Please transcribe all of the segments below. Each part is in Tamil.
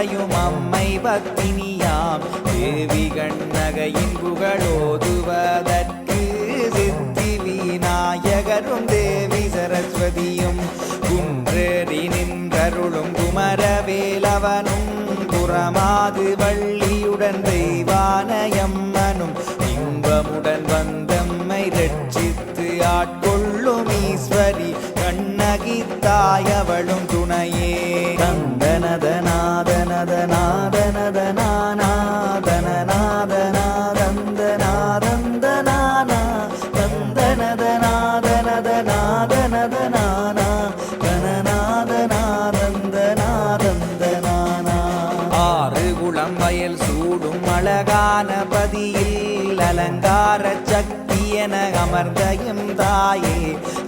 துறையுறையும் அம்மை பத்தினியாம் தேவி கண்ணகையின் புகழோதுவதற்கு சித்தி விநாயகரும் தேவி சரஸ்வதியும் குன்றேறி நின்றருளும் குமரவேலவனும் புறமாது வள்ளியுடன் தெய்வானயம்மனும் இன்பமுடன் அலங்கார சக்தி என அமர்ந்தயும் தாயே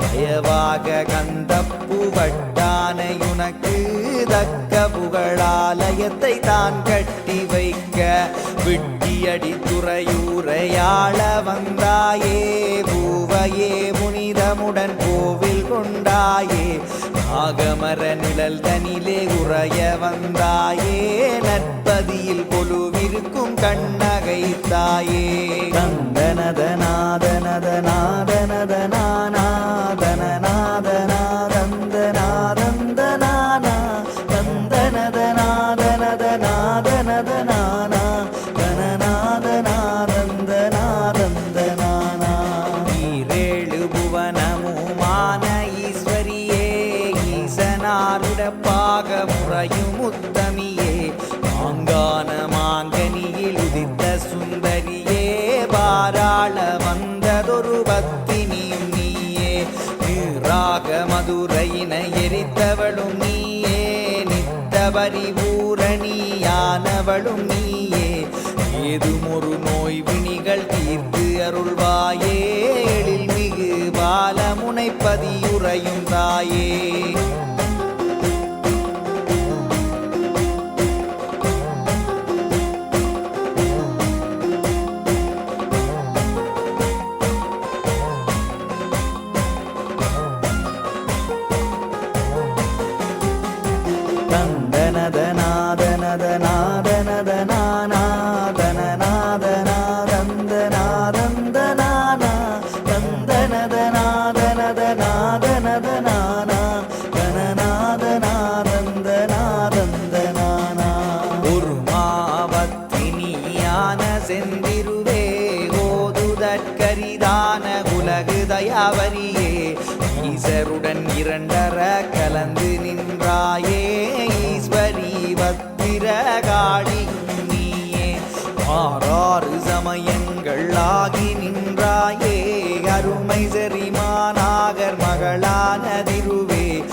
தயவாக கந்த பூவட்டான உனக்கு தக்க புகழாலயத்தை தான் கட்டி வைக்க. விட்டியடி துறையூரையாள வந்தாயே பூவையே புனிதமுடன் கோவில் கொண்டாயே ஆகமர நிழல் தனிலே உறைய வந்தாயே. நற்பதியில் பொலுவிருக்கும் கண்ணகை தாயே. தந்தனத நாதனத நாதனத ஈசனாருட பாக முறையும் உத்தமியே. மாங்கான மாங்கனியில் உதித்த சுந்தரியே பாராள வந்ததொரு பத்தினியும் நீயே. நீராக மதுரையினை எரித்தவளும் நீயே. நித்த பரிபூரணியானவளும் நீயே. ஏதும் ஒரு நோய் வினிகள் தீர்த்து அருள்வாயே. எழில் மிகு பாலமுனைப்பதியுறையும் தாயே. ஈசருடன் இரண்டர கலந்து நின்றாயே. ஈஸ்வரி பத்திரகாளி நீயே. ஆறாறு சமயங்கள் ஆகி நின்றாயே. அருமை செரிமானாகர் மகளான திருவே.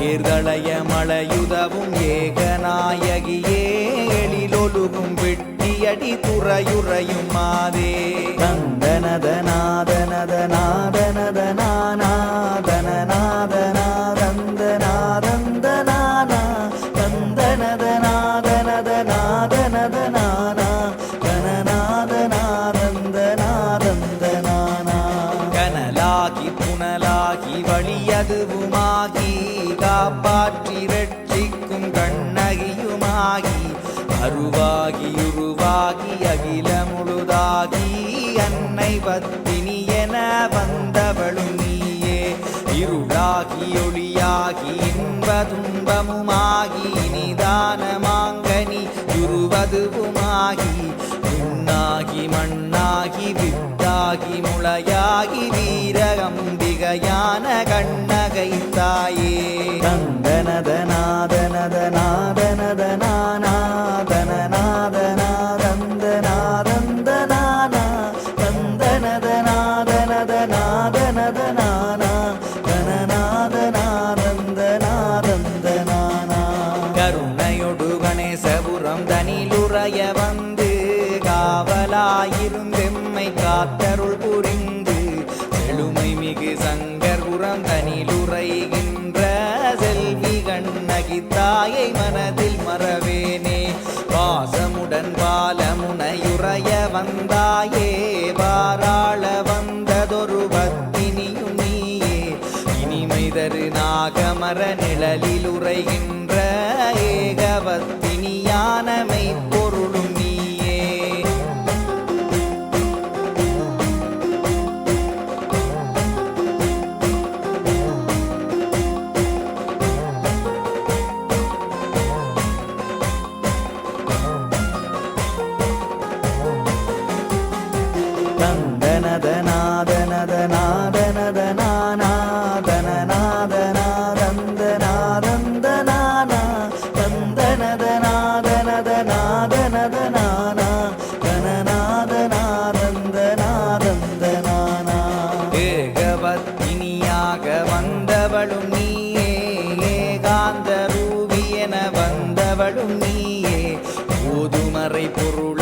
ஏர்தளைய மலையுதவும் ஏகநாயகியே. எழிலொழுகும் வெட்டியடி துறையுறையும் மாதே. தந்தனதநாதனதநாதனதனானா அருவாகி உருவாகி அகில முழுதாகி அன்னை பத்தினி என வந்தவளும் நீயே. இருளாகி ஒளியாகி இன்ப துன்பமுமாகி நிதான மாங்கனி துருவதுவுமாகி விண்ணாகி மண்ணாகி வித்தாகி முளையாகி வீரகம்பிகையான கண்ணகை தாயே. தந்தனத உடன் பாலமுனையுறைய வந்தாயே வாராள வந்ததொரு பத்தினியும் நீயே. இனிமை தரு நாகமர நிழலில் உரைகின்ற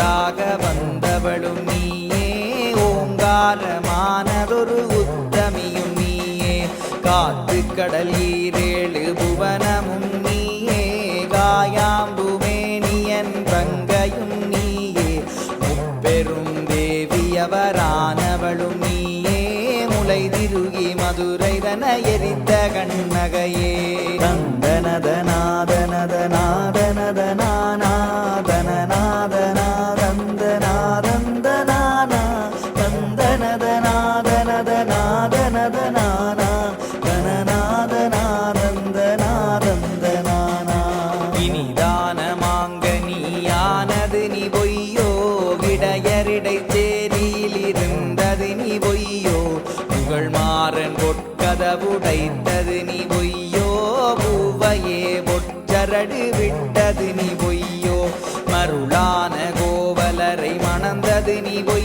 பொருளாக வந்தவளும் நீயே ஓங்காரமானதொரு உத்தமியும் நீயே. காத்து கடல் ஈரேழு புவனமும் நீயே காயாம்புமேனியன் பங்கையும் நீயே. முப்பெரும் தேவியவரானவளும் நீயே முளை திருகி மதுரை தன எரித்த கண்ணகையே இனிதான மணந்தது நீ பொய்யோ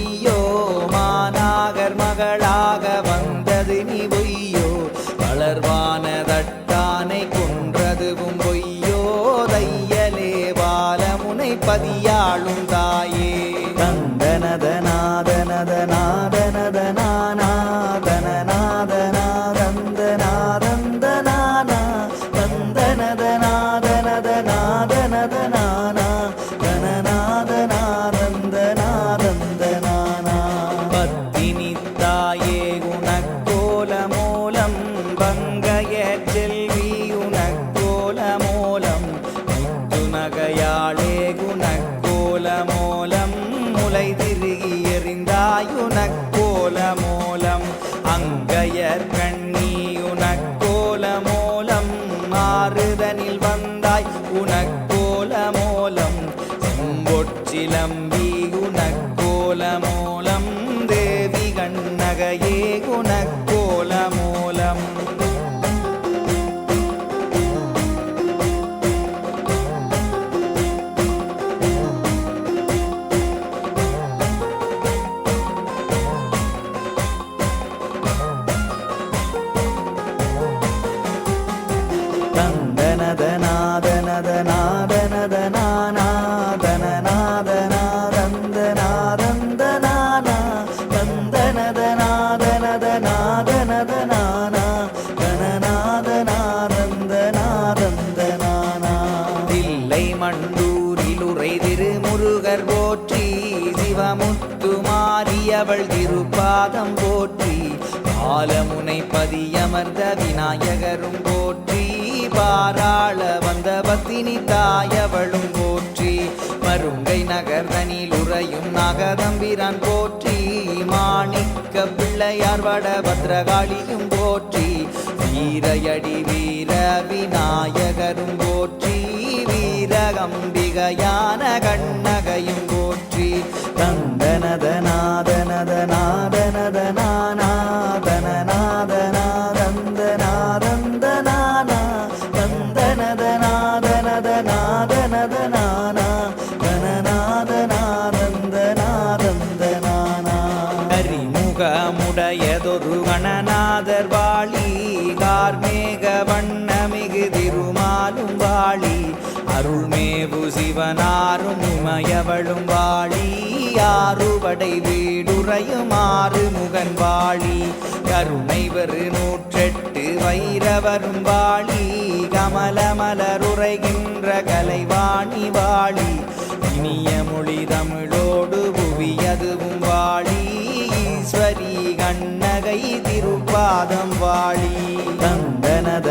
நகையாளே குணக்கோல மூலம் முளை திருகி எறிந்தாயுனக்கோல மூலம் அங்கையர் கண் தில்லை போற்றி சிவமுத்து மாறியவள் திருப்பாதம் போற்றி காலமுனை பதியமர்ந்த விநாயகரும் போற்றி. பாராள வந்த பத்தினி தாயவளும் போற்றி மருங்கை நகர் நகர்தனில் உறையும் நாகதம்பிரான் போற்றி மாணிக்க பிள்ளையார் வட பத்ரகாளியும் போற்றி வீரையடி வீர விநாயகரும் போற்றி வீரகம்பிகையான கண்ணகையும் போற்றி கரிமுகமுடையதொரு சிவனாரும் இமயவளும் வாழி ஆறுபடை வீடுறையுமாறு முகன் வாழி. கருணை வெறு நூற்றெட்டு வைரவரும் வாழி கமலமலருரைகின்ற கலைவாணி வாழி. இனிய மொழி தமிழோடு புவியதுவும் வாழி ஈஸ்வரி கண்ணகை திருப்பாதம் வாழி. தந்தனத